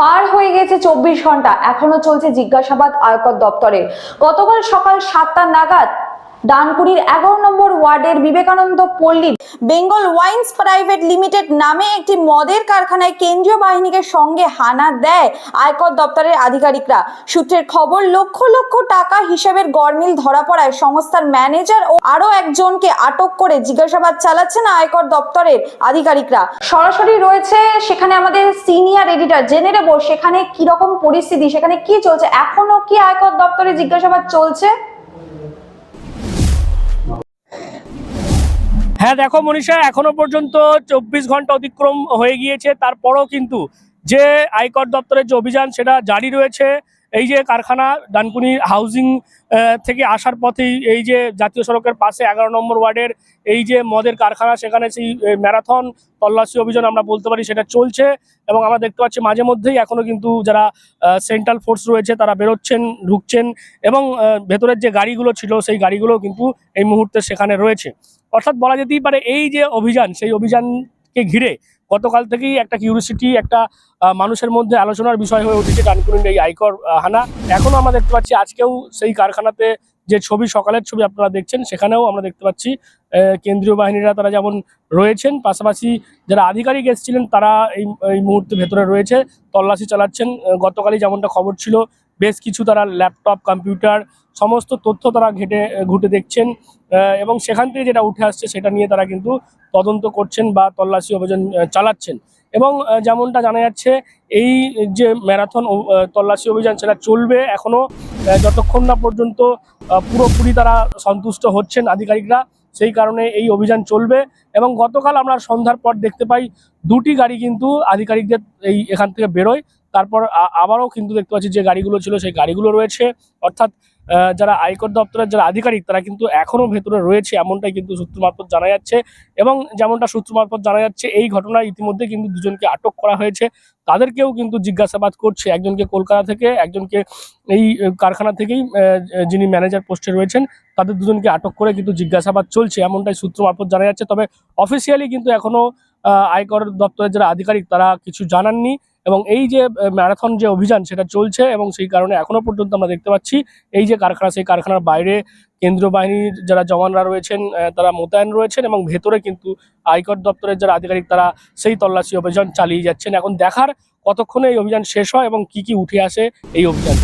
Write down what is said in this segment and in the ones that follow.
পার হয়ে গেছে চব্বিশ ঘণ্টা। এখনও চলছে জিজ্ঞাসাবাদ আয়কর দপ্তরে। গতকাল সকাল সাতটা নাগাদ ডানকুনির এগারো নম্বর ওয়ার্ডের বিবেকানন্দ পল্লীর বেঙ্গল ওয়াইন্স প্রাইভেট লিমিটেড নামে একটি মদের কারখানায় কেন্দ্রীয় বাহিনীকে সঙ্গে হানা দেয় আয়কর দপ্তরের আধিকারিকরা। সূত্রের খবর, লক্ষ লক্ষ টাকা হিসেবের গরমিল ধরা পড়ায় সংস্থার ম্যানেজার ও আরও একজনকে আটক করে জিজ্ঞাসাবাদ চালাচ্ছেন আয়কর দপ্তরের আধিকারিকরা। সরাসরি রয়েছে সেখানে আমাদের সিনিয়র এডিটর। জেনে নেব সেখানে কীরকম পরিস্থিতি, সেখানে কি চলছে এখনও কি আয়কর দপ্তরে জিজ্ঞাসাবাদ চলছে? হ্যাঁ দেখো মনীষা, এখনও পর্যন্ত চব্বিশ ঘণ্টা অতিক্রম হয়ে গিয়েছে। তারপরও কিন্তু যে আয়কর দপ্তরের যে অভিযান, সেটা জারি রয়েছে। এই যে কারখানা ডানকুনি হাউজিং থেকে আসার পথেই এই যে জাতীয় সড়কের পাশে এগারো নম্বর ওয়ার্ডের এই যে মদের কারখানা, সেখানে সেই ম্যারাথন তল্লাশি অভিযান আমরা বলতে পারি সেটা চলছে এবং আমরা দেখতে পাচ্ছি মাঝে মধ্যেই এখনও কিন্তু যারা সেন্ট্রাল ফোর্স রয়েছে তারা বেরোচ্ছেন, ঢুকছেন এবং ভেতরের যে গাড়িগুলো ছিল সেই গাড়িগুলো কিন্তু এই মুহূর্তে সেখানে রয়েছে। অর্থাৎ বলা যেতেই পারে এই যে অভিযান, সেই অভিযানকে ঘিরে গতকাল থেকেই একটা কিউরিসিটি একটা মানুষের মধ্যে আলোচনার বিষয় হয়ে উঠেছে ডানকুনির এই আয়কর হানা। এখনও আমরা দেখতে পাচ্ছি, আজকেও সেই কারখানাতে যে ছবি, সকালের ছবি আপনারা দেখছেন, সেখানেও আমরা দেখতে পাচ্ছি কেন্দ্রীয় বাহিনীরা তারা যেমন রয়েছেন, পাশাপাশি যারা আধিকারিক এসেছিলেন তারা এই এই মুহূর্তে ভেতরে রয়েছে, তল্লাশি চালাচ্ছেন। গতকালই যেমনটা খবর ছিল বেশ কিছু তারা ল্যাপটপ, কম্পিউটার, সমস্ত তথ্য তারা ঘেটে, ঘুটে দেখছেন এবং সেখান থেকে যেটা উঠে আসছে সেটা নিয়ে তারা কিন্তু তদন্ত করছেন বা তল্লাশি অভিযান চালাচ্ছেন। এবং যেমনটা জানা যাচ্ছে, এই যে ম্যারাথন তল্লাশি অভিযান সেটা চলবে এখনও যতক্ষণ না পর্যন্ত পুরোপুরি তারা সন্তুষ্ট হচ্ছেন আধিকারিকরা, সেই কারণে এই অভিযান চলবে। এবং গতকাল আমরা সন্ধ্যার পর দেখতে পাই, দুটি গাড়ি কিন্তু আধিকারিকদের এই এখান থেকে বেরোয়। তারপর আবারও কিন্তু দেখতে পাচ্ছি যে গাড়িগুলো ছিল সেই গাড়িগুলো রয়েছে। অর্থাৎ যারা আয়কর দপ্তরের যারা আধিকারিক তারা কিন্তু এখনও ভেতরে রয়েছে এমনটাই কিন্তু সূত্র মারফত জানা যাচ্ছে। এবং যেমনটা সূত্র মারফত জানা যাচ্ছে এই ঘটনায় ইতিমধ্যে কিন্তু দুজনকে আটক করা হয়েছে। তাদেরকেও কিন্তু জিজ্ঞাসাবাদ করছে। একজনকে কলকাতা থেকে একজনকে এই কারখানা থেকেই যিনি ম্যানেজার পোস্টে রয়েছেন তাদের দুজনকে আটক করে কিন্তু জিজ্ঞাসাবাদ চলছে এমনটাই সূত্র মারফত জানা যাচ্ছে। তবে অফিসিয়ালি কিন্তু এখনও আহ, আয়কর দপ্তরের যারা আধিকারিক তারা কিছু জানাননি এবং এই যে ম্যারাথন যে অভিযান সেটা চলছে এবং সেই কারণে এখনও পর্যন্ত আমরা দেখতে পাচ্ছি এই যে কারখানা, সেই কারখানার বাইরে কেন্দ্রীয় বাহিনীর যারা জওয়ানরা রয়েছেন তারা মোতায়েন রয়েছেন এবং ভেতরে কিন্তু আয়কর দপ্তরের যারা আধিকারিক তারা সেই তল্লাশি অভিযান চালিয়ে যাচ্ছেন। এখন দেখার কতক্ষণে এই অভিযান শেষ হয় এবং কি কি উঠে আসে এই অভিযান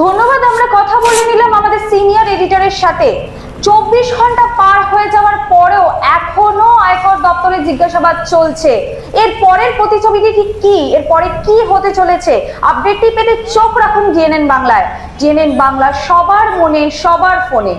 ধন্যবাদ, আমরা কথা বলে নিলাম আমাদের সিনিয়র এডিটরের সাথে। চব্বিশ ঘণ্টা পার হয়ে যাওয়ার পরেও এখনও আয়কর দপ্তরের জিজ্ঞাসাবাদ চলছে। এর পরের প্রতিছবিটি ঠিক কি? এর পরে কি হতে চলেছে? আপডেটটি পেতে চোখ রাখুন জিএনএন বাংলায়। জিএনএন বাংলা সবার মনে, সবার ফোনে।